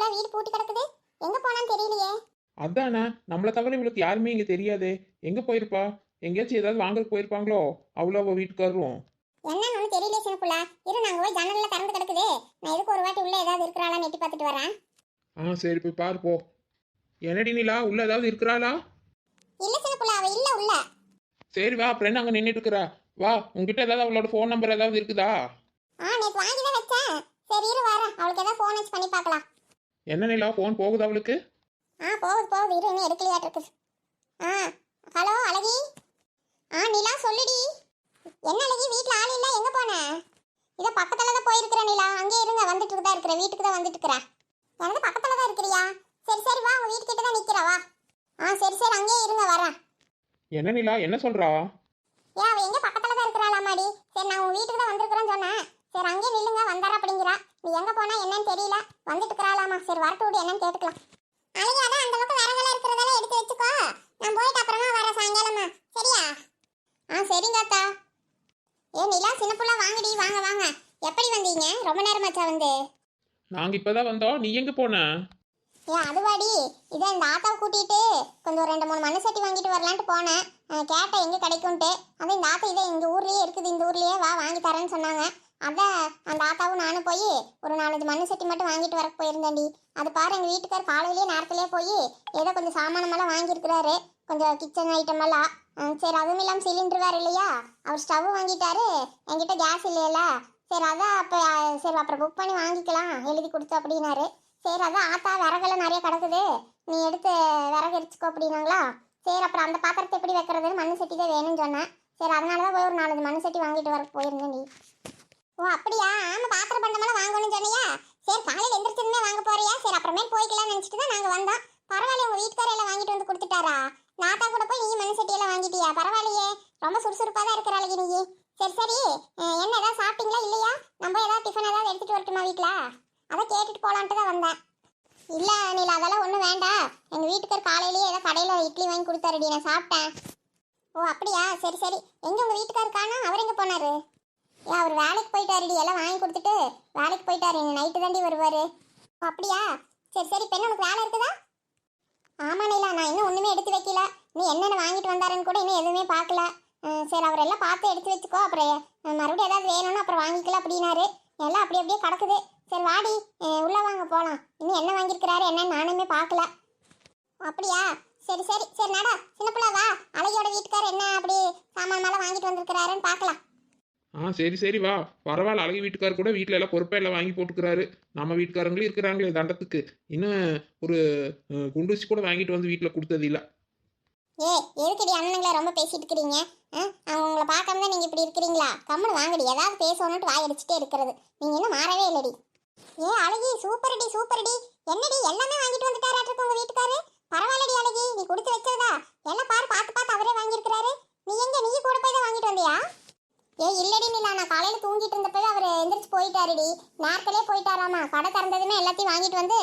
புள்ள வீடு பூட்டி கிடக்குது? எங்க போனான்னு தெரியலையே. அதானே நம்மளை தவிர இவளுக்கு யாருமே இங்க தெரியாதே. எங்க போயிருப்பா? எங்கேயாச்சும் ஏதாவது வாங்கறதுக்கு போயிருப்பாங்களோ? அவ்வளோ அவ வீட்டுக்காரரும். என்னன்னு ஒண்ணு தெரியலையே சின்ன புள்ள இரு நாங்க போய் ஜன்னல்ல திறந்து கிடக்குது. நான் எதுக்கு ஒரு வாட்டி உள்ள ஏதாவது இருக்கிறாளான்னு எட்டி பார்த்துட்டு வரேன் ஆ சரி போய் பாரு போ. என்னடி நிலா உள்ள ஏதாவது இருக்கிறாளா? இல்ல சின்ன புள்ள அவ இல்ல உள்ள. சரி வா அப்புறம் என்ன அங்கே நின்றுட்டு இருக்கிறா? வா உங்ககிட்ட ஏதாவது அவளோட ஃபோன் நம்பர் ஏதாவது இருக்குதா? ஆ நேத்து வாங்கி தான் வச்சேன். சரி இரு வரேன். அவளுக்கு ஏதாவது ஃபோன் வச்சு பண்ணி பார்க்கலாம். என்ன நிலா ஃபோன் போகுது அவளுக்கு? ஆ போகுது போகுது. இரு இன்னும் எடுக்கலையாட்டு இருக்குது ஆ ஹலோ அழகி? ஆ நிலா சொல்லுடி. என்ன அழகி வீட்டில் ஆள் இல்லை? எங்கே போன? இதோ பக்கத்தில் தான் போயிருக்கிறேன் நிலா. அங்கே இருங்க வந்துட்டு தான் இருக்கிறேன் வீட்டுக்கு தான் வந்துட்டு இருக்கிறேன் எனக்கு பக்கத்தில் தான் இருக்கிறியா? சரி சரி வா. உங்கள் வீட்டுக்கிட்ட தான் நிற்கிறா வா. ஆ சரி சரி அங்கேயே இருங்க வரேன். என்ன நிலா என்ன சொல்றா? ஏன் அவள் எங்கே பக்கத்தில் தான் இருக்கிறாளாமாடி? சரி நான் உன் வீட்டுக்கு தான் வந்திருக்கிறேன்னு சொன்னேன். சரி அங்கேயே நில்லுங்க வந்தாரா அப்படிங்கிறா. நீ எங்கே போனா என்னன்னு தெரியல? வந்துட்டு இருக்கிறாளாமா? சரி வரட்டு விடு என்னன்னு கேட்டுக்கலாம். அழகி அதான் அந்த பக்கம் விறகெல்லாம் இருக்கிறதெல்லாம் எடுத்து வச்சுக்கோ. நான் போயிட்டு அப்புறமா வரேன் சாயங்காலமா. சரியா? ஆ சரிங்க அத்தா. ஏ நிலா சின்ன புள்ள வாங்கடி வாங்க வாங்க. எப்படி வந்தீங்க? ரொம்ப நேரமாச்சா வந்து? நாங்க இப்பதான் வந்தோம். நீ எங்க போன? ஏன் அதுவாடி. இதை இந்த ஆத்தாவை கூட்டிட்டு கொஞ்சம் ரெண்டு மூணு மண்ணு சட்டி வாங்கிட்டு வரலான்ட்டு போனேன். கேட்டேன் எங்கே கிடைக்கும்ட்டு அதான் இந்த ஆத்தா இதை எங்கள் ஊர்லேயே இருக்குது. இந்த ஊர்லேயே வா வாங்கி தரேன்னு சொன்னாங்க. அதான் அந்த ஆத்தாவும் நானும் போய் ஒரு நாலஞ்சு மண்ணு சட்டி மட்டும் வாங்கிட்டு வர போயிருந்தேன்டி. அது பாரு எங்கள் வீட்டுக்கார் காலையிலேயே நேரத்துலேயே போய் ஏதோ கொஞ்சம் சாமானமெல்லாம் வாங்கியிருக்கிறாரு. கொஞ்சம் கிச்சன் ஐட்டம் எல்லாம். சரி அதுவும் இல்லாமல் சிலிண்டர் வேறு இல்லையா? அவர் ஸ்டவ் வாங்கிட்டாரு. என்கிட்ட கேஸ் இல்லையில சரி அதான் அப்போ சரி அப்புறம் புக் பண்ணி வாங்கிக்கலாம். எழுதி கொடுத்து அப்படின்னாரு. சரி அதான் ஆத்தா விறகெல்லாம் நிறைய கிடக்குது. நீ எடுத்து விறகு எரிச்சுக்கோ அப்படின்னாங்களா? சரி அப்புறம் அந்த பாத்திரத்தை எப்படி வைக்கிறதுன்னு மண்ணு சட்டி தான் வேணும்னு சொன்னேன். சரி அதனால தான் போய் ஒரு நாலஞ்சு மண்ணு சட்டி வாங்கிட்டு வர போயிருந்தேன் நீ ஓ அப்படியா? ஆமா பாத்திரம் பண்டமெல்லாம் வாங்கணும்னு சொன்னியா? சரி காலையில் எந்திரிச்சதுமே வாங்க போறியா? சரி அப்புறமே போய்க்கலாம்னு நினச்சிட்டு தான் நாங்கள் வந்தோம். பரவாயில்ல உங்கள் வீட்டுக்கார எல்லாம் வாங்கிட்டு வந்து கொடுத்துட்டாரா? நான் தான் கூட போய் நீ மனுசட்டியெல்லாம் வாங்கிட்டியா? பரவாயில்லையே. ரொம்ப சுறுசுறுப்பாக தான் இருக்கிற அழகி நீ சரி. சரி என்ன ஏதாவது சாப்பிட்டீங்களா? இல்லையா? நம்ம ஏதாவது டிஃபன் ஏதாவது எடுத்துகிட்டு வரட்டுமா வீட்டில் அதை கேட்டுட்டு போகலான்ட்டு தான் வந்தேன். இல்லை அனில் அதெல்லாம் ஒன்றும் வேண்டாம். எங்கள் வீட்டுக்கார் காலையிலேயே ஏதோ கடையில் இட்லி வாங்கி கொடுத்தாருடி நான் சாப்பிட்டேன். ஓ அப்படியா? சரி சரி. எங்கே உங்கள் வீட்டுக்கார் காணோம்? அவர் எங்கே போனாரு? ஏன் அவர் வேலைக்கு போயிட்டாருடி எல்லாம் வாங்கி கொடுத்துட்டு. வேலைக்கு போயிட்டாரு இன்னும் நைட்டு தாண்டி வருவார். அப்படியா? சரி சரி பெண் உனக்கு வேலை இருக்குதா? ஆமா நீலா நான் இன்னும் ஒன்றுமே எடுத்து வைக்கல. நீ என்னென்ன வாங்கிட்டு வந்தாருன்னு கூட இன்னும் எதுவுமே பார்க்கல. சரி அவர் எல்லாம் பார்த்து எடுத்து வச்சுக்கோ. அப்புறம் மறுபடியும் ஏதாவது வேணும்னு அப்புறம் வாங்கிக்கலாம் அப்படின்னாரு. எல்லாம் அப்படி அப்படியே கிடக்குது. சரி வாடி உள்ளே வாங்க போகலாம் இன்னும் என்ன வாங்கியிருக்கிறாரு என்னன்னு நானுமே பார்க்கல. அப்படியா? சரி சரி சரி நடா. சின்ன பிள்ளை வா. அழகியோட வீட்டுக்காரர் என்ன அப்படி சாமான் மேலே வாங்கிட்டு வந்திருக்கிறாருன்னு பார்க்கலாம். ஆ சரி சரி வா. பரவாயில்ல அழகு வீட்டுக்கார் கூட வீட்டில் எல்லாம் பொறுப்பே எல்லாம் வாங்கி போட்டுக்கிறாரு. நம்ம வீட்டுக்காரங்களும் இருக்கிறாங்களே தண்டத்துக்கு இன்னும் ஒரு குண்டூசி கூட வாங்கிட்டு வந்து வீட்டில் கொடுத்தது இல்லை. ஏ எதுக்குடி அண்ணனுங்களை ரொம்ப பேசிட்டு இருக்கிறீங்க? ஆ? அவங்க உங்களை பார்க்காம தான் நீங்கள் இப்படி இருக்கிறீங்களா? கம்முனு வாங்கடி ஏதாவது பேசணுன்ட்டு வாய் அடிச்சுட்டே இருக்கிறது. நீங்கள் இன்னும் மாறவே இல்லடி. ஏ அழகி சூப்பர்டி சூப்பர்டி. என்னடி எல்லாமே வாங்கிட்டு வந்துட்டாராட்டு உங்க வீட்டுக்காரு? பரவாயில்லடி அழகி. நீ கொடுத்து வச்சிருந்தா எல்லாம் பாரு பார்த்து பார்த்து அவரே வாங்கியிருக்கிறாரு. நீ எங்க நீ கூட போய் தான் வாங்கிட்டு வந்தியா? ஏ இல்லடி நிலா நான் காலையில தூங்கிட்டு இருந்தப்பவே அவர் எந்திரிச்சு போயிட்டாருடி. நேரத்திலே போயிட்டாராமா. கடை திறந்ததுமே எல்லாத்தையும் வாங்கிட்டு வந்து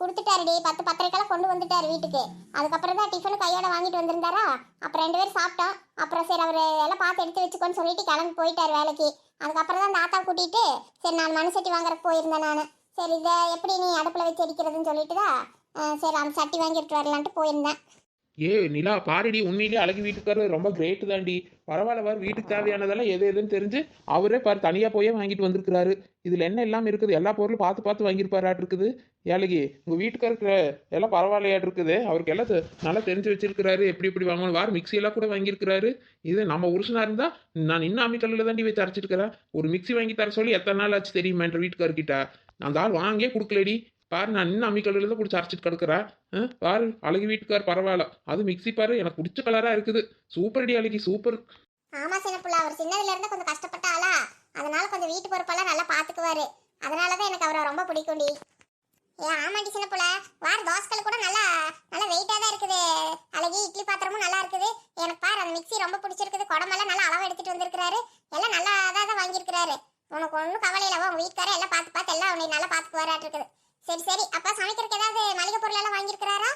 கொடுத்துட்டாருடி. பத்து பத்தரைக்கெல்லாம் கொண்டு வந்துட்டார் வீட்டுக்கு. அதுக்கப்புறம் தான் டிஃபனு கையோட வாங்கிட்டு வந்திருந்தாரா? அப்புறம் ரெண்டு பேரும் சாப்பிட்டோம். அப்புறம் சரி அவர் எல்லாம் பார்த்து எடுத்து வச்சுக்கோன்னு சொல்லிட்டு கிளம்பி போயிட்டார் வேலைக்கு. அதுக்கப்புறம் தான் தாத்தா கூட்டிட்டு சரி நான் மண் சட்டி வாங்குறதுக்கு போயிருந்தேன் நான். சரி இதை எப்படி நீ அடுப்பில் வச்சு அடிக்கிறதுன்னு சொல்லிட்டு தான் ஆ, சரி அந்த சட்டி வாங்கி வரலான்ட்டு போயிருந்தேன். ஏ நிலா பாருடி உண்மையிலேயே அழகி வீட்டுக்காரர் ரொம்ப கிரேட் தாண்டி பரவாயில்ல வார் வீட்டுக்கு தேவையானதெல்லாம் எது எதுன்னு தெரிஞ்சு அவரே பார் தனியாக போயே வாங்கிட்டு வந்திருக்கிறாரு. இதில் என்ன எல்லாம் இருக்குது? எல்லா பொருளும் பார்த்து பார்த்து வாங்கியிருப்பாராட்டு இருக்குது. ஏழைகி உங்கள் வீட்டுக்காருக்கு எல்லாம் பரவாயில்லையாட்டு இருக்குது அவருக்கு எல்லாம் தெ- நல்லா தெரிஞ்சு வச்சிருக்கிறாரு. எப்படி இப்படி வாங்கணும்? வார் மிக்சியெல்லாம் கூட வாங்கியிருக்கிறாரு. இது நம்ம உருசனாக இருந்தால் நான் இன்னும் அம்மிக்கல்லில் தாண்டி போய் தரைச்சிருக்கிறேன் ஒரு மிக்சி வாங்கி தர சொல்லி எத்தனை நாள் ஆச்சு தெரியுமா என்ற வீட்டுக்காரர்கிட்ட. அந்த ஆள் வாங்கியே கொடுக்கலடி. பாரு நான் இன்னும் அம்மிக்கல்லில் தான் பிடிச்சி அரைச்சிட்டு கிடக்குறேன் ஆ, பாரு அழகு வீட்டுக்கார் பரவாயில்ல. அது மிக்ஸி பாரு எனக்கு பிடிச்ச கலராக இருக்குது. சூப்பர் அடி அழகி சூப்பர் ஆமா சின்ன பிள்ளை. அவர் சின்னதுல இருந்து கொஞ்சம் கஷ்டப்பட்டாளா அதனால கொஞ்சம் வீட்டு பொறுப்பெல்லாம் நல்லா பாத்துக்குவாரு. அதனாலதான் எனக்கு அவரை ரொம்ப பிடிக்கும்டி ஏ ஆமாண்டி சின்ன பிள்ளை. வார தோசைகள் கூட நல்லா நல்லா வெயிட்டா தான் இருக்குது. அழகி இட்லி பாத்திரமும் நல்லா இருக்குது. எனக்கு பாரு அந்த மிக்ஸி ரொம்ப பிடிச்சிருக்குது. குடமெல்லாம் நல்லா அளவு எடுத்துட்டு வந்திருக்கிறாரு. எல்லாம் நல்லா தான் வாங்கியிருக்கிறாரு. உனக்கு ஒன்றும் கவலை இல்லை உங்க வீட்டுக்காரர் எல்லாம் பார்த்து பார்த்து எல்லாம் உன்னை நல்லா பார்த்துக்குவாராட்டு இருக்குது சரி சரி. அப்பா சமைக்கிறதுக்கு ஏதாவது மளிகை பொருள் எல்லாம் வாங்கியிருக்கிறாரா?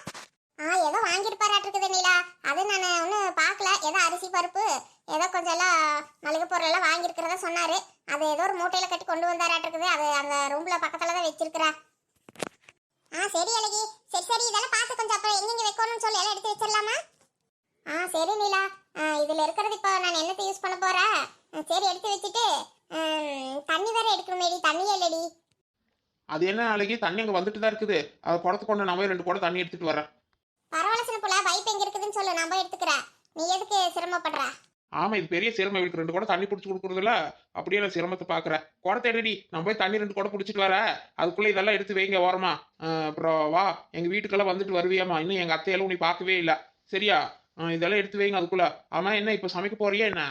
ஆ ஏதோ வாங்கியிருப்பாராட்டிருக்குது நீலா அது நான் ஒன்றும் பார்க்கல. ஏதோ அரிசி பருப்பு ஏதோ கொஞ்சம் எல்லாம் மளிகை பொருள் எல்லாம் வாங்கியிருக்கிறதா சொன்னார். அது ஏதோ ஒரு மூட்டையில் கட்டி கொண்டு வந்தாராட்டிருக்குது. அது அந்த ரூமில் பக்கத்தில் தான் வச்சிருக்கிறா. ஆ சரி அழகி. சரி சரி. இதெல்லாம் பார்த்து கொஞ்சம் அப்புறம் எங்கெங்கே வைக்கணும்னு சொல்லி எல்லாம் எடுத்து வச்சிடலாமா? ஆ சரி நிலா ஆ, இருக்கிறது இப்போ நான் என்னத்தை யூஸ் பண்ண போகிறேன் ஆ, சரி எடுத்து வச்சுட்டு ம், தண்ணி வேற எடுக்கணுமேடி தண்ணியே இல்லடி அது என்ன நாளைக்கு? தண்ணி அங்கே வந்துட்டு தான் இருக்குது. அதை குடத்து கொண்டு நான் போய் ரெண்டு குடம் தண்ணி எடுத்துட்டு வரேன் பரவாயில்ல சின்ன புள்ள பைப் எங்க இருக்குதுன்னு சொல்லு. நான் போய் எடுத்துக்கிறேன். நீ எதுக்கு சிரமப்படுற? ஆமா இது பெரிய சிரமம் இவளுக்கு. ரெண்டு குடம் தண்ணி பிடிச்சி கொடுக்குறதுல அப்படியே நான் சிரமத்தை பார்க்குறேன். குடத்தை எடுடி. நான் போய் தண்ணி ரெண்டு குடம் பிடிச்சிட்டு வரேன். அதுக்குள்ளே இதெல்லாம் எடுத்து வைங்க ஓரமா. அப்புறம் வா. எங்கள் வீட்டுக்கெல்லாம் வந்துட்டு வருவியாம்மா. இன்னும் எங்கள் அத்தையெல்லாம் நீ பார்க்கவே இல்லை. சரியா? இதெல்லாம் எடுத்து வைங்க அதுக்குள்ள. ஆமா என்ன இப்போ சமைக்க போறியா என்ன?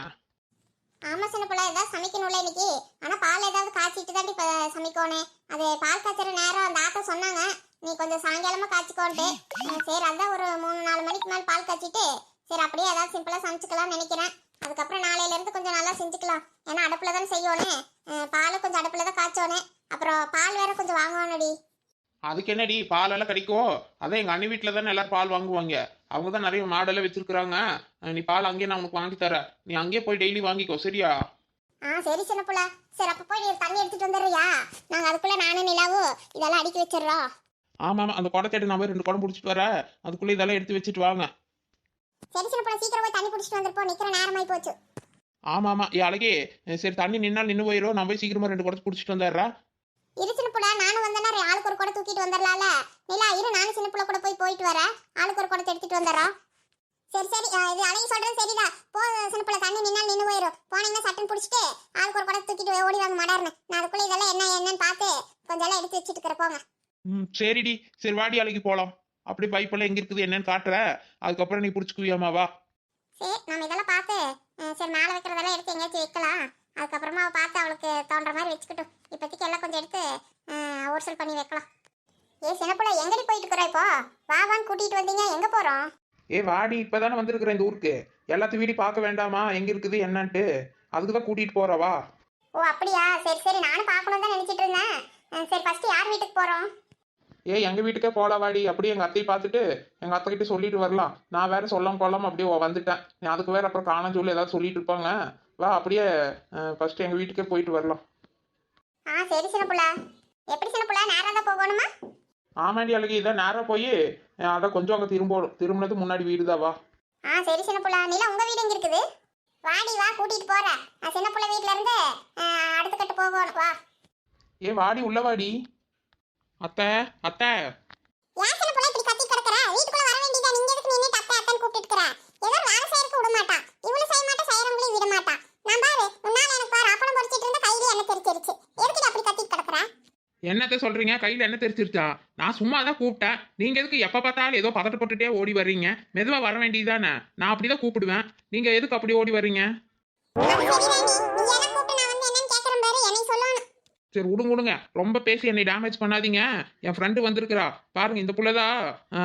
ஆமா சின்ன புள்ள. ஏதாவது சமைக்கணும்ல இன்னைக்கு. ஆனா பால் ஏதாவது இப்போ சமைக்கணும் அது பால் காய்ச்சற நேரம் அந்த ஆத்தா சொன்னாங்க. நீ கொஞ்சம் சாயங்காலமாக காய்ச்சிக்கோன்ட்டு. சரி அதான் ஒரு மூணு நாலு மணிக்கு மேலே பால் காய்ச்சிட்டு சரி அப்படியே ஏதாவது சிம்பிளாக சமைச்சிக்கலாம்னு நினைக்கிறேன். அதுக்கப்புறம் நாளையிலேருந்து கொஞ்சம் நல்லா செஞ்சுக்கலாம். ஏன்னா அடுப்பில் தான் செய்யணும். பாலும் கொஞ்சம் அடுப்பில் தான் காய்ச்சோணும் அப்புறம் பால் வேற கொஞ்சம் வாங்கணும்டி அதுக்கு என்னடி? பாலெல்லாம் கிடைக்கும். அதான் எங்கள் அண்ணி வீட்டில் தானே எல்லாரும் பால் வாங்குவாங்க. அவங்க தான் நிறைய மாடெல்லாம் வச்சிருக்கிறாங்க. நீ பால் அங்கேயே நான் உனக்கு வாங்கி தரேன். நீ அங்கேயே போய் டெய்லி வாங்கிக்கோ சரியா? ஆ சரி சின்ன புள்ள. சரி அப்ப போய் நீ தண்ணி எடுத்துட்டு வந்துடுறியா? நாங்க அதுக்குள்ள நானும் நிலாவும் இதெல்லாம் அடுக்கி வச்சிடுறோம். ஆமாம் அந்த குடத்தை எடுத்து நான் போய் ரெண்டு குடம் பிடிச்சிட்டு வரேன். அதுக்குள்ளே இதெல்லாம் எடுத்து வச்சுட்டு வாங்க. சரி சின்ன புள்ள சீக்கிரம் போய் தண்ணி பிடிச்சிட்டு வந்துருப்போம். நிக்கிற நேரமாயி போச்சு. ஆமாம் ஆமாம். ஏ அழகே சரி தண்ணி நின்னால் நின்று போயிடும் நான் போய் சீக்கிரமாக ரெண்டு குடத்தை பிடிச்சிட்டு வந்துடுறேன். இரு சின்ன புள்ள நானும் வந்தேன்னா ஆளுக்கு ஒரு குடம் தூக்கிட்டு வந்துடலாம்ல. நிலா இரு நானும் சின்ன புள்ள கூட போய் போயிட்டு வரேன். ஆளுக்கு ஒரு குடத்தை எடுத்துட்டு வந்துடுறோம். சரி சரி. இது அழகி சொல்றது சரிதான் போ சின்ன புள்ள தண்ணி நின்னால் நின்று போயிடும் போனீங்கன்னா சட்டன் பிடிச்சிட்டு ஆளுக்கு ஒரு குடம் தூக்கிட்டு ஓடி வாங்க மாடாருன்னு நான் அதுக்குள்ள இதெல்லாம் என்ன என்னன்னு பார்த்து கொஞ்சம் எல்லாம் எடுத்து வச்சுட்டு இருக்கிற போங்க. ம் சரிடி. சரி வாடி அழகி போகலாம் அப்படி பைப்பெல்லாம் எங்கே இருக்குது என்னன்னு காட்டுற. அதுக்கப்புறம் நீ பிடிச்சிக்குவியாமா வா. சரி நம்ம இதெல்லாம் பார்த்து சரி மேலே வைக்கிறதெல்லாம் எடுத்து எங்கேயாச்சும் வைக்கலாம். அதுக்கப்புறமா பார்த்து அவளுக்கு தோன்ற மாதிரி வச்சுக்கிட்டும். இப்போதைக்கு எல்லாம் கொஞ்சம் எடுத்து ஊர்சல் பண்ணி வைக்கலாம். ஏ சின்னப்புள்ள எங்கடி போயிட்டு இருக்கிறோம் இப்போ? வா வான்னு கூட்டிகிட்டு வந்தீங்க. எங்கே போகிறோம் ஏ வாடி இப்போ தானே வந்திருக்கிறேன் இந்த ஊருக்கு? எல்லாத்தையும் வீடி பார்க்க வேண்டாமா? எங்கே இருக்குது என்னன்ட்டு? அதுக்கு தான் கூட்டிகிட்டு போகிறவா ஓ அப்படியா? சரி சரி. நானும் பார்க்கணும் தான் நினச்சிட்டு இருந்தேன். சரி ஃபஸ்ட்டு யார் வீட்டுக்கு போகிறோம் ஏ எங்கள் வீட்டுக்கே போகலாம் வாடி. அப்படியே எங்கள் அத்தையை பார்த்துட்டு எங்கள் அத்தைக்கிட்ட சொல்லிட்டு வரலாம். நான் வேற சொல்லாம கொள்ளாம அப்படியே வந்துட்டேன். நீ அதுக்கு வேற அப்புறம் காணாம சொல்லி ஏதாவது சொல்லிட்டு இருப்பாங்க. வா அப்படியே ஃபர்ஸ்ட் எங்கள் வீட்டுக்கே போயிட்டு வரலாம். ஆ சரி சின்னப்புள்ள எப்படி சின்னப்புள்ள நேராக தான் போகணுமா? ஆமாண்டி அழகி இதான் நேராக போய் அதான் கொஞ்சம் அங்கே திரும்ப திரும்பினது முன்னாடி வீடு தான் வா. ஆ சரி சின்னப்புள்ள நீலா உங்கள் வீடு எங்கே இருக்குது? வாடி வா கூட்டிகிட்டு போகிறேன் சின்னப்புள்ள வீட்டில் இருந்து அஹ், அடுத்த கட்டு போகணும் வா. ஏ வாடி உள்ள வாடி. அத்தை அத்தை. ஏன் சின்ன புள்ள இப்படி கத்தி கிடக்குற வீட்டுக்குள்ள வர வேண்டியதா நீங்க எதுக்கு நின்னுட்டு அத்தை அத்தைன்னு கூப்பிட்டு இருக்கிற ஏதோ ஒரு வேலை செய்யறதுக்கு விட மாட்டா இவளு செய்ய மாட்டா செய்யறவங்களையும் விட மாட்டா நான் பாரு முன்னால எனக்கு பாரு அப்பளம் பொரிச்சிட்டு இருந்த கையில என்ன தெரிச்சிருச்சு எதுக்கு அப்படி கத்தி கிடக்குற என்னத்த சொல்றீங்க? கையில் என்ன தெரிச்சிருச்சா நான் சும்மா தான் கூப்பிட்டேன். நீங்க எதுக்கு எப்போ பார்த்தாலும் ஏதோ பதட்டப்பட்டுட்டே ஓடி வர்றீங்க? மெதுவா வர வேண்டியதுதானே? நான் அப்படி தான் கூப்பிடுவேன். நீங்க எதுக்கு அப்படி ஓடி வர்றீங்க? சரி விடுங்க விடுங்க. ரொம்ப பேசி என்னை டேமேஜ் பண்ணாதீங்க. என் ஃப்ரெண்டு வந்திருக்கிறா. பாருங்க இந்த புள்ளதா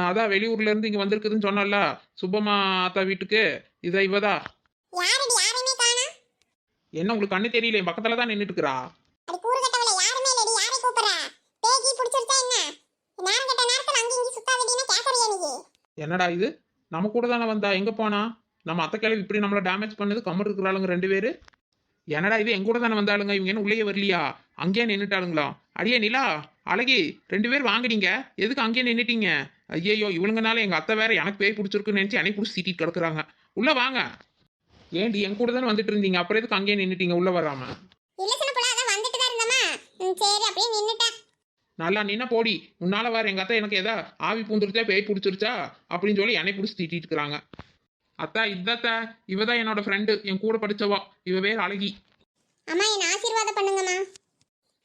அதான் வெளியூர்ல இருந்து இங்க வந்திருக்குதுன்னு சொன்னல சுப்பம்மா அத்தா வீட்டுக்கு. இதை இவதா. என்ன உங்களுக்கு கண்ணு தெரியல என் பக்கத்துல தான் நின்றுட்டு இருக்கிறா அடி கூறு கட்டவள யாருமே இல்லடி யாரை கூப்பிடுற பேகி பிடிச்சிருச்சா என்ன நேரம் கட்ட நேரத்துல அங்க இங்க சுத்தாதடினா கேக்குறியா நீ என்னடா இது? நம்ம கூட தானே வந்தா? எங்க போனா? நம்ம அத்தை கிளவி இப்படி நம்மளை டேமேஜ் பண்ணது கம்மர் இருக்கிறாளுங்க ரெண்டு பேரு. என்னடா இது? எங்க கூட தானே வந்தாளுங்க? இவங்க என்ன உள்ளே வரலையா? அங்கேயே நின்றுட்டாளுங்களா அடியே நிலா அழகி ரெண்டு பேர் வாங்கினீங்க. எதுக்கு அங்கேயே நின்றுட்டீங்க ஐயையோ இவளுங்கனால எங்க அத்தை வேற எனக்கு பேய் பிடிச்சிருக்குன்னு நினைச்சு எனக்கு பிடிச்சி சீட்டிட்டு கிடக்குறாங்க. உள்ள வாங்க. ஏண்டி என் கூட தானே வந்துட்டு இருந்தீங்க? அப்புறம் எதுக்கு அங்கேயே நின்றுட்டீங்க உள்ள வராம. இல்ல சின்ன புள்ள அதான் வந்துட்டு தான் இருந்தமா? சரி அப்படியே நின்னுட்டேன். நல்லா நின்ன போடி. உன்னால வேற எங்க அத்தை எனக்கு எதா ஆவி பூந்துருச்சா பேய் பிடிச்சிருச்சா அப்படின்னு சொல்லி என்னை பிடிச்சி திட்டிட்டு இருக்கிறாங்க. அத்தா இதாத்தா இவ தான் என்னோட ஃப்ரெண்டு என் கூட படிச்சவா. இவ பேர் அழகி. அம்மா என்ன ஆசீர்வாதம் பண்ணுங்கம்மா.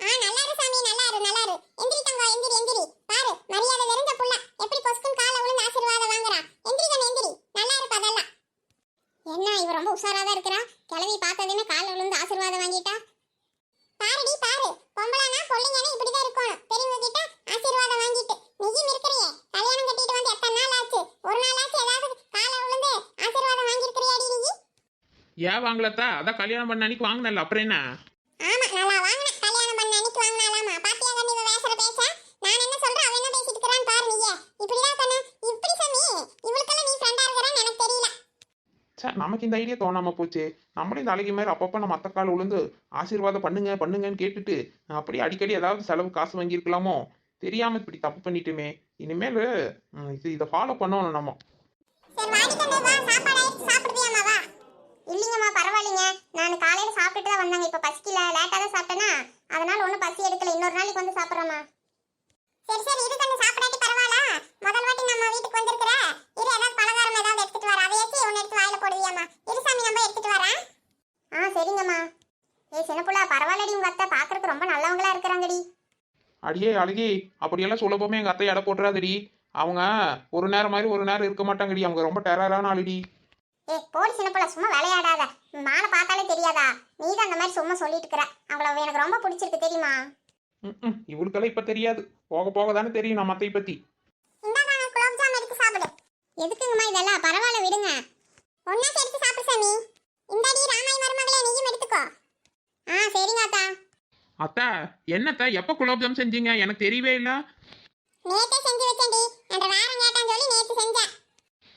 ஆ நல்லா இரு சாமி நல்லா இரு நல்லா இரு எந்திரி தங்க எந்திரி எந்திரி. பாரு மரியாதை தெரிஞ்ச புள்ள. எப்படி பொஸ்குன் கால விழுந்து ஆசீர்வாதம் வாங்குறா. எந்திரி கண்ணு எந்திரி. நல்லா இருப்பா அதெல்லாம். என்ன இவ ரொம்ப உஷாரா தான் இருக்கிறா. கிளவி பார்த்ததுமே கால விழுந்து ஆசீர்வாதம் வாங்கிட்டா. பாருடி பாரு. பொம்பளைனா பொள்ளைங்கன்னா இப்படிதான் இருக்கணும். பெரியவங்க கிட்ட ஆசீர்வாதம் வாங்கிட்டு. நீயும் இருக்கிறியே. கல்யாணம் கட்டிட்டு வந்து எத்தனை நாள் ஆச்சு? ஒரு நாள் ஆச்சு ஏதாவது கால விழுந்து ஆசீர்வாதம் வாங்கியிருக்கிறியாடி நீ? ஏன் வாங்கலத்தா? அதான் கல்யாணம் பண்ண அன்னைக்கு வாங்கினல அப்புறம் என்ன? ஆமா நல்லா வாங்கின கல்யாணம் பண்ண அன்னைக்கு வாங்கினாலாமா பாத்தியா இவ பேசுற நான் என்ன சொல்றேன்? அவன் என்ன பேசிட்டு இருக்கிறான் பாரு நீயே. இப்படிதான் கண்ணு இப்படி சாமி இவளுக்கெல்லாம் நீ ஃப்ரெண்டா இருக்கிறான்னு எனக்கு தெரியல சே நமக்கு இந்த ஐடியா தோணாம போச்சு. நம்மளும் இந்த அழகி மாதிரி அப்பப்போ நம்ம மற்ற கால் விழுந்து ஆசீர்வாதம் பண்ணுங்க பண்ணுங்கன்னு கேட்டுட்டு அப்படியே அடிக்கடி ஏதாவது செலவு காசு வாங்கியிருக்கலாமோ? தெரியாம இப்படி தப்பு பண்ணிட்டுமே. இனிமேல் இது இதை ஃபாலோ பண்ணணும் நம்ம. இல்லைங்கம்மா பரவாயில்லைங்க. நான் காலையில் சாப்பிட்டுட்டு தான் வந்தாங்க. இப்போ பசிக்கல லேட்டாக தான் சாப்பிட்டேன்னா அதனால் ஒன்றும் பசி எடுக்கல. இன்னொரு நாளைக்கு வந்து சாப்பிட்றேம்மா. சரி சரி இரு கண்ணு சாப்பிடாட்டி பரவாயில்ல. முதல் வாட்டி நம்ம வீட்டுக்கு வந்திருக்கிற இரு ஏதாவது பலகாரம் ஏதாவது எடுத்துட்டு வர அதையாச்சும் ஒன்று எடுத்து வாயில போடுவியாம்மா. இரு சாமி நம்ம எடுத்துட்டு வரேன். ஆ சரிங்கம்மா. ஏய் சின்ன புள்ள பரவாயில்லடி உங்க அத்தை. பார்க்கறதுக்கு ரொம்ப நல்லவங்களா இருக்கிறாங்கடி. அடியே அழகி. அப்படியெல்லாம் சுலபமே எங்கள் அத்தை எடை போட்டுறாதடி. அவங்க ஒரு நேரம் மாதிரி ஒரு நேரம் இருக்க மாட்டாங்கடி. அவங்க ரொம்ப டெரரான ஆளுடி. ஏ போடி சின்ன புள்ள சும்மா விளையாடாத. மாலை பார்த்தாலே தெரியாதா? நீ தான் அந்த மாதிரி சும்மா சொல்லிட்டு இருக்கிற அவங்கள எனக்கு ரொம்ப பிடிச்சிருக்கு தெரியுமா? ம் ம் இவளுக்கெல்லாம் இப்போ தெரியாது. போக போக தானே தெரியும் ஜாம் எடுத்து சாப்பிடு. எதுக்குங்கம்மா இதெல்லாம்? பரவாயில்ல விடுங்க. ஒன்னா எடுத்து சாப்பிடு சாமி. இந்தாடி ராமாய் மருமகளே நீயும் எடுத்துக்கோ. ஆ சரிங்க அத்தா. அத்தா என்னத்தா எப்போ குலோப்ஜாம் செஞ்சீங்க? எனக்கு தெரியவே இல்லை. நேத்தே செஞ்சு வச்சேன்டி. என்ற வாரம் கேட்டான்னு சொல்லி நேத்து செஞ்சேன்.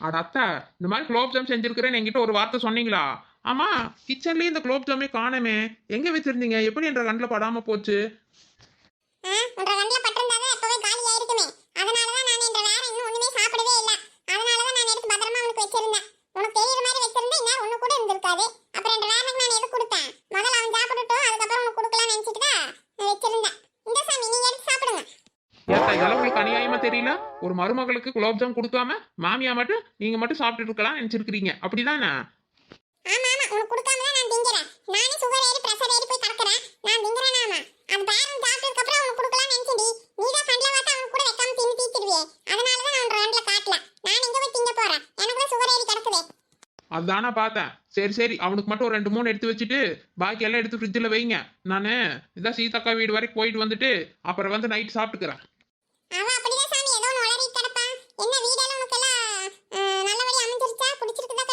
அட அத்தா இந்த மாதிரி குலோப்ஜாம் செஞ்சிருக்கிறேன்னு என்கிட்ட ஒரு வார்த்தை சொன்னீங்களா? ஆமா கிச்சன்லயே இந்த குலோப்ஜாமே காணமே. எங்க வச்சிருந்தீங்க? எப்படி என்ற கண்ணில் படாம போச்சு ஆ உன்ற கண்ணில் பட்டிருந்தாதான் எப்பவே காலி ஆயிருக்குமே அதனால தான் நான் என்ற வாரம் இன்னும் ஒண்ணுமே சாப்பிடவே இல்லை அதனால தான் நான் எடுத்து பத்திரமா உனக்கு வச்சிருந்தேன் உனக்கு தெரியுற மாதிரி வச்சிருந்தா இன்னும் ஒண்ணு கூட இருந்திருக்காது அப்புறம் என்ற வாரத்துக்கு நான் எது கொடுத்தேன்? முதல்ல அவன் சாப்பிட்டுட்டும் அதுக்கப்புறம் உனக்கு கொடுக்கலாம்னு நினைச்சிட்டு தான் வச்சிருந்தேன். இந்த சாமி நீங்க எடுத்து சாப்பிடுங்க. ஏத்தா இதெல்லாம் உங்களுக்கு அநியாயமா தெரியல? ஒரு மருமகளுக்கு குலோப்ஜாம் கொடுக்காம மாமியா மட்டும் நீங்க மட்டும் சாப்பிட்டுட்டு இருக்கலாம் நினைச்சிருக்கிறீங்க. அப்படிதானே? ஆமா ஆமா. உனக்கு கொடுக்காம தான் நான் திங்கிறேன். நானே சுகர் ஏறி பிரஷர் ஏறி போய் கிடக்குறேன் நான் திங்கிறேன் ஆமா. அந்த பேரன் சாப்பிட்டதுக்கு அப்புறம் உனக்கு கொடுக்கலாம் நினைச்சடி நீ தான் கண்ணில் பார்த்தா அவனுக்கு கூட வைக்காம தின்னு தீத்துடுவியே. அதனால தான் நான் ரெண்டுல காட்டல. நான் எங்க போய் திங்க போறேன். எனக்கு தான் சுகர் ஏறி கிடக்குதே. அதானா பார்த்தேன். சரி சரி அவனுக்கு மட்டும் ஒரு ரெண்டு மூணு எடுத்து வச்சுட்டு பாக்கி எல்லாம் எடுத்து ஃப்ரிட்ஜில் வைங்க. நான் இதான் சீதாக்கா வீடு வரைக்கும் போயிட்டு வந்துட்டு அப்புறம் வந்து நைட் சாப்பிட்டுக்கிறேன். அவன் அப்படிதான் சாமி ஏதோ ஒன்று உளறி கிடப்பான். என்ன வீடெல்லாம் உனக்கு எல்லாம் நல்லபடியா அமைஞ்சிருச்சா? பிடிச்சிருக்குதா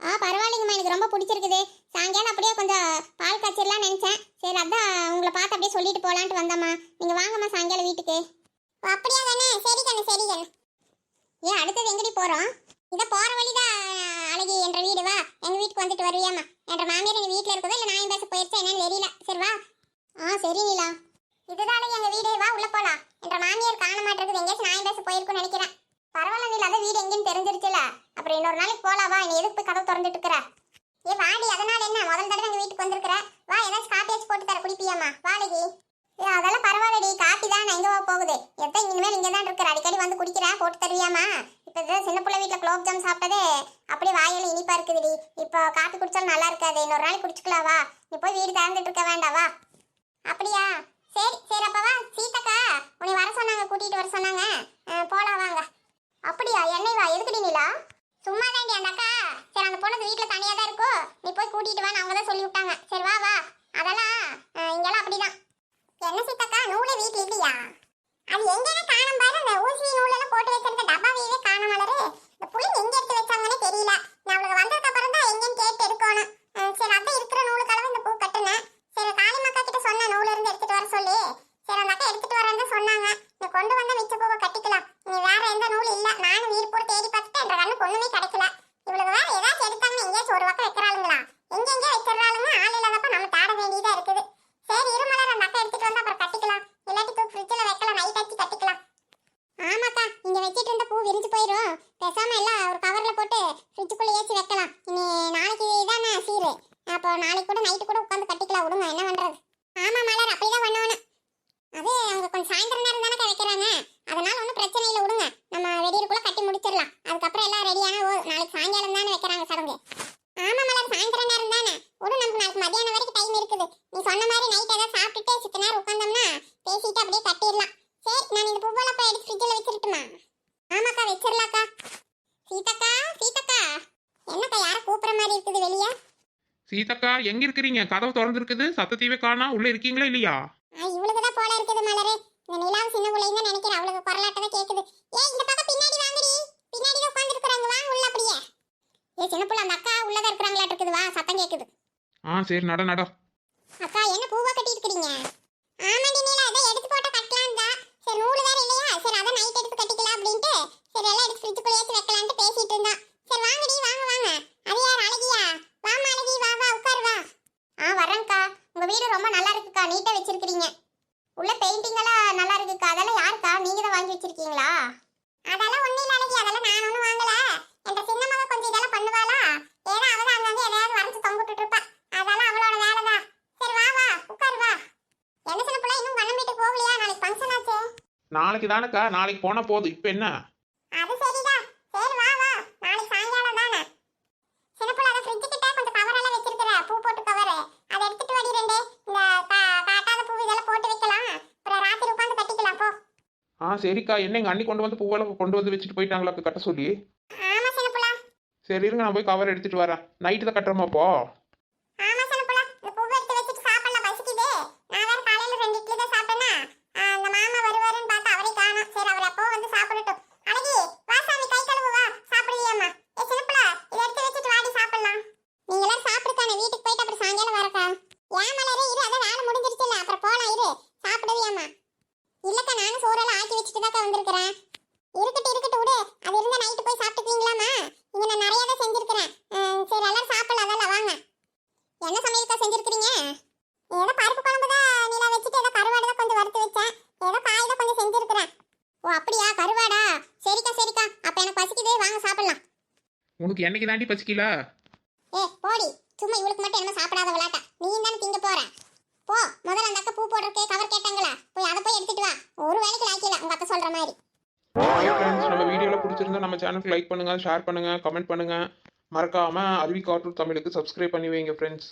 ஆ பரவாயில்லைங்கம்மா எனக்கு ரொம்ப பிடிச்சிருக்குது. சாயங்காலம் அப்படியே கொஞ்சம் பால் காய்ச்சிடலாம்னு நினச்சேன். சரி அதான் உங்களை பார்த்து அப்படியே சொல்லிட்டு போகலான்ட்டு வந்தம்மா. நீங்கள் வாங்கம்மா சாயங்காலம் வீட்டுக்கு. அப்படியா கண்ணு? சரி கண்ணு சரி கண்ணு. ஏன் அடுத்தது எங்கடி போறோம்? இத போற வழிதான் நாளைக்கு என்ற வீடு வா. எங்க வீட்டுக்கு வந்துட்டு வருவியாமா என்ற மாமியார் எங்க வீட்டுல இருக்கதோ இல்ல நான் பேச போயிருச்சா என்னன்னு தெரியல. சரி வா. ஆ சரி நீலா. இதுதானே எங்க வீடு. வா உள்ள போலாம். என்ற மாமியார் காண மாட்டேங்குது எங்கேயாச்சும் நான் பேச போயிருக்கும்னு நினைக்கிறேன். பரவாயில்ல நீலா அதான் வீடு எங்கேன்னு தெரிஞ்சிருச்சுல. அப்புறம் இன்னொரு நாளைக்கு போலாம். வா நீ எதுக்கு போய் கதவு திறந்துட்டு இருக்கிற? ஏ வாடி அதனால என்ன? முதல் தடவை எங்க வீட்டுக்கு வந்திருக்கிற? வா ஏதாச்சும் காப்பியாச்சும் போட்டு தர குடிப்பியாமா வாடகி. அதெல்லாம் பரவாயில்லடி. காப்பி தான் நான் எங்க போகுது? எத்தனை இனிமேல் இங்கே தான் இருக்கிற. அடிக்கடி வந்து குடிக்கிறேன் போட்டு தருவியாமா? இப்போ இதான் சின்ன பிள்ளை வீட்டில் குலோப் ஜாம் சாப்பிட்டதே அப்படியே வாயில் இனிப்பா இருக்குதுடி. இப்போ காப்பி குடிச்சாலும் நல்லா இருக்காது. இன்னொரு நாள் குடிச்சுக்கலாம் வா. நீ போய் வீடு திறந்துட்டு இருக்க வேண்டாவா அப்படியா? சரி சரி அப்ப வா. உன்னை வர சொன்னாங்க கூட்டிகிட்டு வர சொன்னாங்க. அஹ், போலாம் வாங்க. அப்படியா? என்னை வா. எதுக்குடி நீலா? சும்மா தாண்டி அந்த அக்கா. சரி அந்த பொண்ணு வீட்டில் தனியாக தான் இருக்கோ. நீ போய் கூட்டிகிட்டு வா. அவங்க தான் சொல்லி விட்டாங்க சரி வா வா. அதெல்லாம் இங்கெல்லாம் அப்படிதான். என்ன சீதக்கா நூலே வீட்டுல இல்லையா? அது எங்கேனா காணும் பாரு அந்த ஊசி நூலெல்லாம் போட்டு வச்சிருந்த டப்பாவையே காணும் மலரு இந்த புள்ளைங்க எங்க எடுத்து வச்சாங்கன்னே தெரியல. நான் அவளுக்கு வந்ததுக்கு அப்புறம் தான் எங்கன்னு கேட்டு எடுக்கணும். சரி அதான் இருக்கிற நூலு கலவை இந்த பூ கட்டுனேன். சரி காளிமக்கா கிட்ட சொன்ன நூல இருந்து எடுத்துட்டு வர சொல்லி. சரி அந்த அக்கா எடுத்துட்டு வரேன்னு சொன்னாங்க. நீ கொண்டு வந்த மிச்ச பூவை கட்டிக்கலாம். நீ வேற எந்த நூல் இல்ல. நானும் வீடு போட்டு தேடி பார்த்துட்டு என்ற கண்ணுக்கு ஒண்ணுமே கிடைக்கல. இவளுக்கு வேற ஏதாச்சும் எடுத்தாங்கன்னா எங்கேயாச்சும் ஒரு பக்கம் வைக்கிறாளுங்களா? எங்க வைக்க வச்சிடறாளுங்க ஆள் இல்லாதப்ப நம்ம தேட வேண்டியதா இருக்குது சரி இருமலர் அந்த அக்கா எடுத்துட்டு வந்து அப்புறம் கட்டிக்கலாம் இல்லாட்டி தூக்கு ஃப்ரிட்ஜில் வைக்கலாம் நைட் ஆச்சு கட்டிக்கலாம் ஆமாக்கா இங்க வச்சிட்டு இருந்த பூ விரிஞ்சு போயிடும் பேசாம எல்லாம் ஒரு கவர்ல போட்டு ஃப்ரிட்ஜுக்குள்ள ஏற்றி வைக்கலாம். இனி நாளைக்கு தானே சீரு. அப்போ நாளைக்கு கூட நைட்டு கூட உட்காந்து கட்டிக்கலாம். விடுங்க என்ன பண்றது? ஆமா மலர் அப்படிதான் பண்ணணும் அது அவங்க கொஞ்சம் சாயந்தரம் நேரம் தானே கிடைக்கிறாங்க அதனால ஒன்றும் பிரச்சனை இல்லை விடுங்க. நம்ம வெடியிருக்குள்ள கட்டி முடிச்சிடலாம். அதுக்கப்புறம் எல்லாம் ரெடியான ஓ நாளைக்கு சாயங்காலம் தானே வைக்கிறாங்க சடங்கு ஆமா மலர் சாயந்தரம் நேரம் தானே விடு நமக்கு நாளைக்கு மதியானம் வரைக்கும் டைம் இருக்குது நீ சொன்ன மாதிரி நைட் ஏதாவது சாப்பிட்டுட்டு சித்த நேரம் உட்காந்தோம்னா பேசிட்டு அப்படியே கட்டிடலாம் சரி நான் இந்த பூவெல்லாம் போய் எடுத்து ஃப்ரிட்ஜில் வச்சிருட்டுமா ஆமாக்கா வச்சிடலாக்கா சீதக்கா சீதக்கா என்னக்கா யாரை கூப்பிடுற மாதிரி இருக்குது வெளியே சீதாக்கா எங்க இருக்கிறீங்க? கதவு திறந்துருக்குது. சத்தத்தையவே காணா. உள்ள இருக்கீங்களா இல்லையா? ஆ, இவளுக்கு தான் போல இருக்குது மலரு. இந்த நிலாவு சின்ன பிள்ளைங்க நினைக்கிறேன். அவளுக்கு குரலாட்டம் தான் கேக்குது. ஏய் இந்த பக்கம் பின்னாடி வாங்கடி. பின்னாடி தான் உட்கார்ந்துருக்குறாங்க. வாங்க உள்ள அப்படியே. ஏ சின்ன பிள்ளை அந்த அக்கா உள்ளதா இருக்கிறாங்களாட்டு இருக்குது. வா சத்தம் கேக்குது. ஆ சரி நட நட அக்கா என்ன பூவா கட்டி இருக்கிறீங்க ஆமாடி நீலா அதை எடுத்து போட்டு கட்டலாம் தான் சரி நூறு வேற இல்லையா சரி அதை நைட் எடுத்து கட்டிக்கலாம் அப்படின்ட்டு சரி எல்லாம் எடுத்து ஃப்ரிட்ஜுக்குள்ளே ஏற்றி வைக்கலான்ட்டு பேசிட்டு இருந்தான் சரி வாங்கடி வாங்க வாங்க அது யார் அழகியா வாமா அழகி வா வா உட்காரு வா ஆ வரேன்க்கா உங்க வீடு ரொம்ப நல்லா இருக்குக்கா நீட்டா வச்சிருக்கிறீங்க ஓ உள்ள பெயிண்டிங் எல்லாம் நல்லா இருக்குக்கா அதெல்லாம் யாருக்கா நீங்க தான் வாங்கி வச்சிருக்கீங்களா அதெல்லாம் ஒண்ணு இல்ல அழகி அதெல்லாம் நான் ஒண்ணும் வாங்கல என்ற சின்ன மக கொஞ்சம் இதெல்லாம் பண்ணுவாளா ஏன்னா அவ தான் அங்கங்க எதையாவது வரைஞ்சு தொங்கிட்டு இருப்பா அதெல்லாம் அவளோட வேலைதான் சரி வா வா உட்காரு வா என்ன சின்ன பிள்ளை இன்னும் கண்ணன் வீட்டுக்கு போகலையா நாளைக்கு ஃபங்க்ஷன் ஆச்சு நாளைக்கு தானேக்கா? நாளைக்கு போனால் போதும் இப்போ என்ன? அது சரிதான் சரி வா வா. நாளைக்கு சாயங்காலம் தானே. சின்ன பிள்ளை அதை ஃப்ரிட்ஜ் கிட்ட கொஞ்சம் கவர் எல்லாம் வச்சிருக்கிற. பூ போட்டு கவர் அதை எடுத்துட்டு வாடி ரெண்டு. இந்த கா- காட்டாத பூ இதெல்லாம் போட்டு வைக்கலாம். அப்புறம் ராத்திரி உட்காந்து கட்டிக்கலாம் போ. ஆ சரிக்கா. என்ன அண்ணி கொண்டு வந்து பூவெல்லாம் கொண்டு வந்து வச்சுட்டு போயிட்டாங்களா கட்ட சொல்லி. ஆமா சின்ன பிள்ளை. சரி இருங்க நான் போய் கவர் எடுத்துட்டு வரேன். நைட்டு தான் கட்டுறோமா அப்போ ஆமா சின்ன பிள்ளை இந்த பூவை எடுத்து வச்சுட்டு சாப்பிடலாம் பசிக்குது நான் வேற காலையில ரெண்டு இட்லி தான் சாப்பிட்டேன்னா ஆ, அந்த மாமா வருவாருன்னு பார்த்தா அவரை காணோம் சரி அவர் அப்போ வந்து சாப்பிடட்டும் அழகி வா சாமி கை கழுவு வா சாப்பிடுவியாம்மா ஏ சின்ன பிள்ளை இதை எடுத்து வச்சுட்டு வாடி சாப்பிடலாம் நீங்க எல்லாரும் சாப்பிடுக்கானே வீட்டுக்கு போயிட்டு அப்புறம் சாயங்காலம் வரக்கா ஏன் மலரே இரு அதான் வேலை முடிஞ்சிருச்சுல்ல அப்புறம் போலாம் இரு சாப்பிடுவியாம்மா இல்லக்கா நானும் சோறெல்லாம் ஆக்கி வச்சுட்டு தான் வந்திருக்கிறேன் இருக்கட்டும் இருக்கட்டும் விடு அது இருந்தா நைட்டு போய் சாப்பிட்டுக்குவீங்களாம்மா இங்க நான் நிறைய தான் செஞ்சிருக்கிறேன் அஹ் சரி எல்லாரும் சாப்பிடலாம் அதெல்லாம் வாங்க என்ன சமையல்க்கா செஞ்சிருக்கிறீங்க ஏதோ பருப்பு குழம்பு தான் நீல வச்சுட்டு ஏதோ கருவாடு தான் கொஞ்சம் வறுத்து வச்சேன் ஏதோ காய் தான் கொஞ்சம் செஞ்சிருக்கிறேன் ஓ அப்படியா கருவாடா சரிக்கா சரிக்கா அப்ப எனக்கு பசிக்குது வாங்க சாப்பிடலாம் உனக்கு என்னைக்கு தாண்டி பசிக்கல ஏ போடி. சும்மா இவளுக்கு மட்டும் என்ன சாப்பிடாத விளாட்டா. நீ தானே திங்க போற. போ முதல்ல அந்த அக்கா பூ போடுறதுக்கு கவர் கேட்டாங்களா? போய் அதை போய் எடுத்துட்டு வா. ஒரு வேலைக்கு லாய்க்கல உங்க அக்கா சொல்ற மாதிரி. நம்ம வீடியோவில் பிடிச்சிருந்தா நம்ம சேனலுக்கு லைக் பண்ணுங்கள் ஷேர் பண்ணுங்கள் கமெண்ட் பண்ணுங்கள் மறக்காமல் அருவி கார்ட்டூன் தமிழுக்கு சப்ஸ்கிரைப் பண்ணி வைங்க ஃப்ரெண்ட்ஸ்